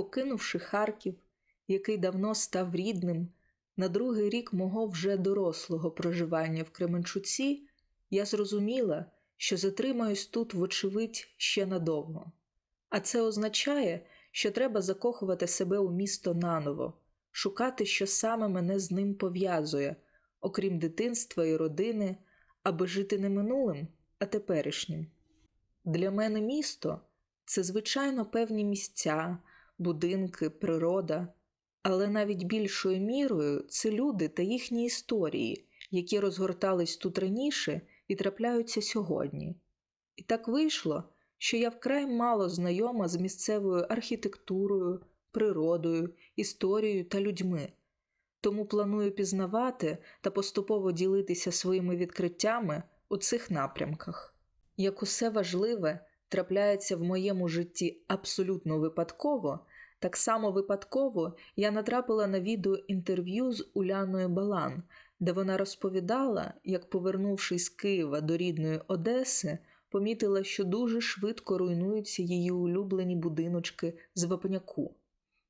покинувши Харків, який давно став рідним, на другий рік мого вже дорослого проживання в Кременчуці, я зрозуміла, що затримаюсь тут, вочевидь, ще надовго. А це означає, що треба закохувати себе у місто наново, шукати, що саме мене з ним пов'язує, окрім дитинства і родини, аби жити не минулим, а теперішнім. Для мене місто це, звичайно, певні місця, будинки, природа, але навіть більшою мірою це люди та їхні історії, які розгортались тут раніше і трапляються сьогодні. І так вийшло, що я вкрай мало знайома з місцевою архітектурою, природою, історією та людьми. Тому планую пізнавати та поступово ділитися своїми відкриттями у цих напрямках. Як усе важливе трапляється в моєму житті абсолютно випадково, так само випадково я натрапила на відео інтерв'ю з Уляною Балан, де вона розповідала, як, повернувшись з Києва до рідної Одеси, помітила, що дуже швидко руйнуються її улюблені будиночки з вапняку.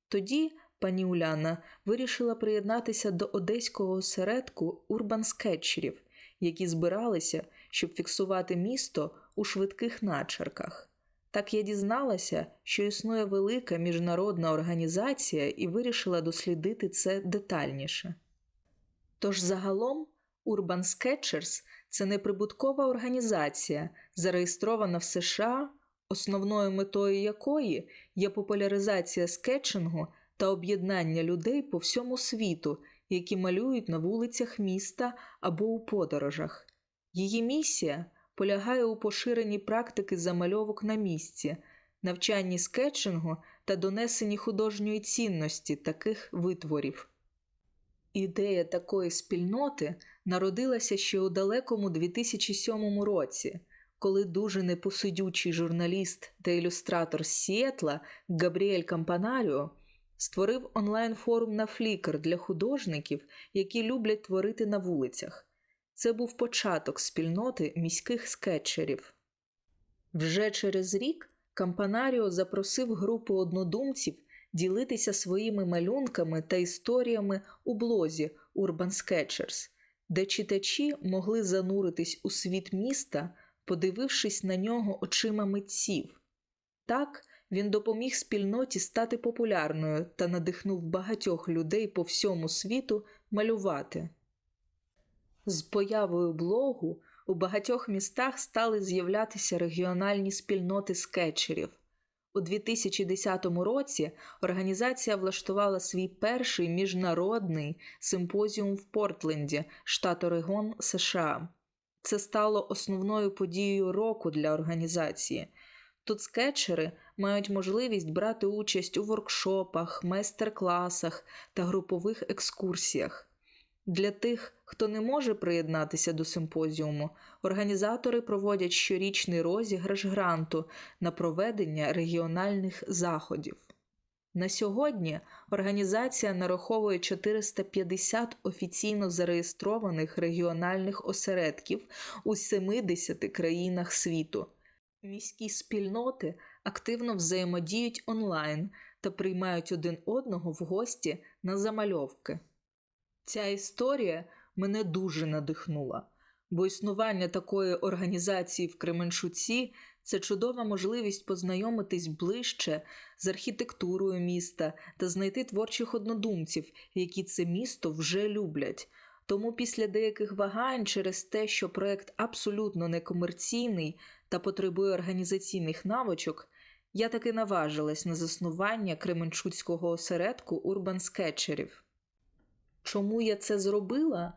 Тоді пані Уляна вирішила приєднатися до одеського осередку урбан-скетчерів, які збиралися, щоб фіксувати місто у швидких начерках. Так я дізналася, що існує велика міжнародна організація і вирішила дослідити це детальніше. Тож загалом Urban Sketchers – це неприбуткова організація, зареєстрована в США, основною метою якої є популяризація скетчингу та об'єднання людей по всьому світу, які малюють на вулицях міста або у подорожах. Її місія полягає у поширенні практики замальовок на місці, навчанні скетчингу та донесенні художньої цінності таких витворів. Ідея такої спільноти народилася ще у далекому 2007 році, коли дуже непосидючий журналіст та ілюстратор з Сіетла Габріель Кампанаріо створив онлайн-форум на Flickr для художників, які люблять творити на вулицях. Це був початок спільноти міських скетчерів. Вже через рік Кампанаріо запросив групу однодумців ділитися своїми малюнками та історіями у блозі Urban Sketchers, де читачі могли зануритись у світ міста, подивившись на нього очима митців. Так він допоміг спільноті стати популярною та надихнув багатьох людей по всьому світу малювати. З появою блогу у багатьох містах стали з'являтися регіональні спільноти скетчерів. У 2010 році організація влаштувала свій перший міжнародний симпозіум в Портленді, штат Орегон, США. Це стало основною подією року для організації. Тут скетчери мають можливість брати участь у воркшопах, майстер-класах та групових екскурсіях. Для тих, хто не може приєднатися до симпозіуму, організатори проводять щорічний розіграш гранту на проведення регіональних заходів. На сьогодні організація нараховує 450 офіційно зареєстрованих регіональних осередків у 70 країнах світу. Міські спільноти активно взаємодіють онлайн та приймають один одного в гості на замальовки. Ця історія мене дуже надихнула, бо існування такої організації в Кременчуці це чудова можливість познайомитись ближче з архітектурою міста та знайти творчих однодумців, які це місто вже люблять. Тому після деяких вагань через те, що проект абсолютно некомерційний та потребує організаційних навичок, я таки наважилась на заснування Кременчуцького осередку урбан скетчерів. Чому я це зробила?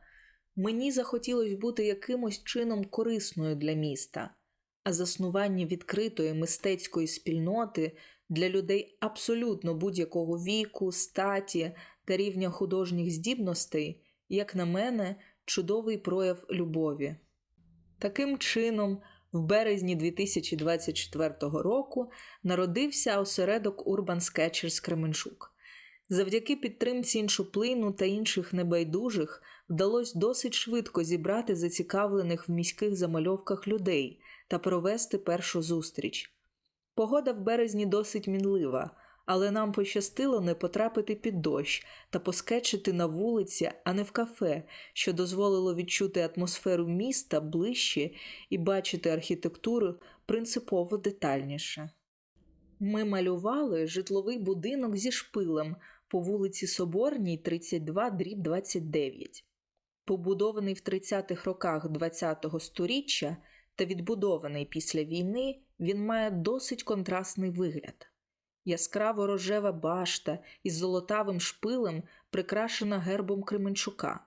Мені захотілося бути якимось чином корисною для міста, а заснування відкритої мистецької спільноти для людей абсолютно будь-якого віку, статі та рівня художніх здібностей, як на мене, чудовий прояв любові. Таким чином, в березні 2024 року народився осередок Urban Sketchers Кременчук. Завдяки підтримці іншоплину та інших небайдужих вдалося досить швидко зібрати зацікавлених в міських замальовках людей та провести першу зустріч. Погода в березні досить мінлива, але нам пощастило не потрапити під дощ та поскечити на вулиці, а не в кафе, що дозволило відчути атмосферу міста ближче і бачити архітектуру принципово детальніше. Ми малювали житловий будинок зі шпилем по вулиці Соборній, 32, дріб 29. Побудований в 30-х роках ХХ століття та відбудований після війни, він має досить контрастний вигляд. Яскраво рожева башта із золотавим шпилем прикрашена гербом Кременчука.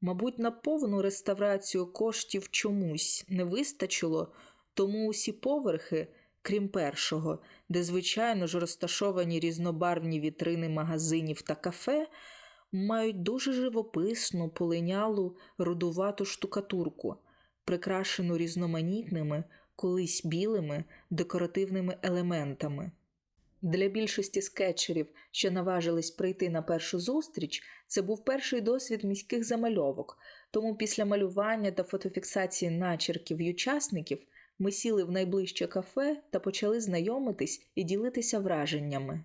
Мабуть, на повну реставрацію коштів чомусь не вистачило, тому усі поверхи, крім першого, де, звичайно ж, розташовані різнобарвні вітрини магазинів та кафе, мають дуже живописну, полинялу, рудувату штукатурку, прикрашену різноманітними, колись білими декоративними елементами. Для більшості скетчерів, що наважились прийти на першу зустріч, це був перший досвід міських замальовок, тому після малювання та фотофіксації начерків й учасників ми сіли в найближче кафе та почали знайомитись і ділитися враженнями.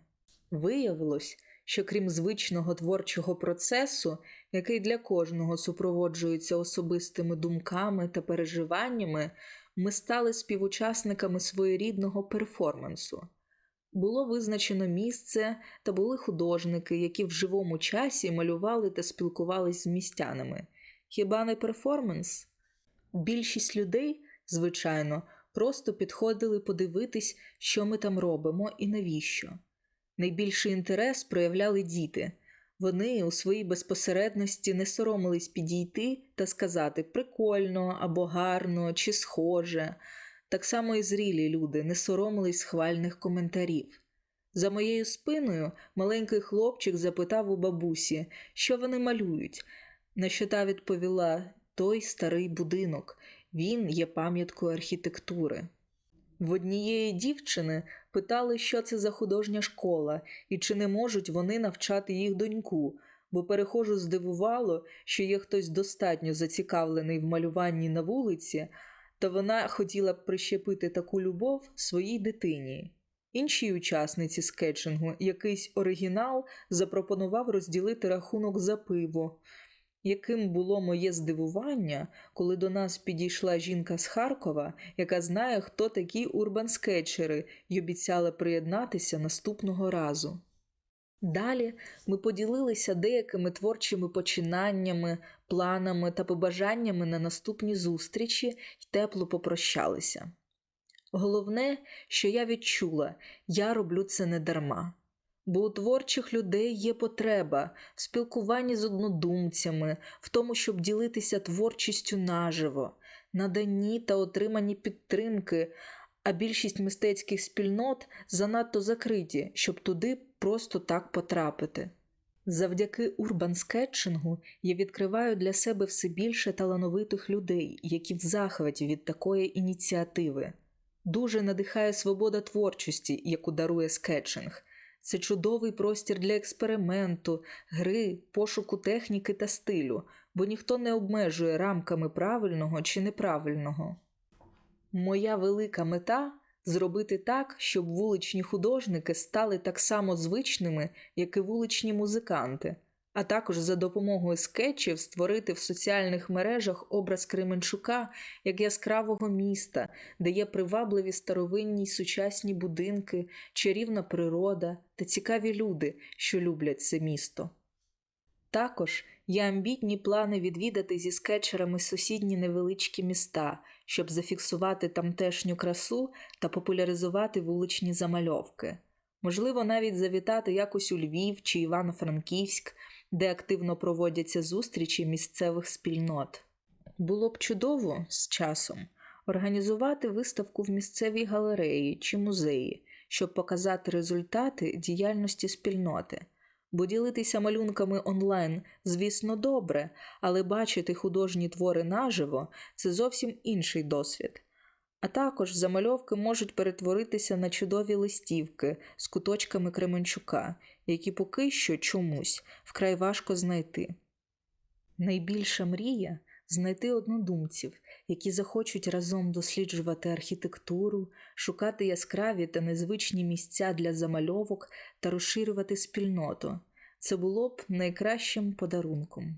Виявилось, що крім звичного творчого процесу, який для кожного супроводжується особистими думками та переживаннями, ми стали співучасниками своєрідного перформансу. Було визначено місце та були художники, які в живому часі малювали та спілкувались з містянами. Хіба не перформанс? Більшість людей, звичайно, просто підходили подивитись, що ми там робимо і навіщо. Найбільший інтерес проявляли діти. Вони у своїй безпосередності не соромились підійти та сказати прикольно або гарно чи схоже. Так само і зрілі люди не соромились схвальних коментарів. За моєю спиною маленький хлопчик запитав у бабусі, що вони малюють, на що та відповіла той старий будинок, він є пам'яткою архітектури. В однієї дівчини питали, що це за художня школа і чи не можуть вони навчати їх доньку, бо перехожу здивувало, що є хтось достатньо зацікавлений в малюванні на вулиці, та вона хотіла б прищепити таку любов своїй дитині. Іншій учасниці скетчингу якийсь оригінал запропонував розділити рахунок за пиво. Яким було моє здивування, коли до нас підійшла жінка з Харкова, яка знає, хто такі урбан-скетчери, й обіцяла приєднатися наступного разу. Далі ми поділилися деякими творчими починаннями, планами та побажаннями на наступні зустрічі й тепло попрощалися. Головне, що я відчула, я роблю це не дарма. Бо у творчих людей є потреба в спілкуванні з однодумцями, в тому, щоб ділитися творчістю наживо, наданні та отриманні підтримки, а більшість мистецьких спільнот занадто закриті, щоб туди просто так потрапити. Завдяки урбан-скетчингу я відкриваю для себе все більше талановитих людей, які в захваті від такої ініціативи. Дуже надихає свобода творчості, яку дарує скетчинг. Це чудовий простір для експерименту, гри, пошуку техніки та стилю, бо ніхто не обмежує рамками правильного чи неправильного. Моя велика мета зробити так, щоб вуличні художники стали так само звичними, як і вуличні музиканти, а також за допомогою скетчів створити в соціальних мережах образ Кременчука як яскравого міста, де є привабливі старовинні сучасні будинки, чарівна природа та цікаві люди, що люблять це місто. Також є амбітні плани відвідати зі скетчерами сусідні невеличкі міста, щоб зафіксувати тамтешню красу та популяризувати вуличні замальовки. Можливо, навіть завітати якось у Львів чи Івано-Франківськ, де активно проводяться зустрічі місцевих спільнот. Було б чудово з часом організувати виставку в місцевій галереї чи музеї, щоб показати результати діяльності спільноти. Бо ділитися малюнками онлайн, звісно, добре, але бачити художні твори наживо це зовсім інший досвід. А також замальовки можуть перетворитися на чудові листівки з куточками Кременчука, які поки що чомусь вкрай важко знайти. Найбільша мрія знайти однодумців, які захочуть разом досліджувати архітектуру, шукати яскраві та незвичні місця для замальовок та розширювати спільноту. Це було б найкращим подарунком.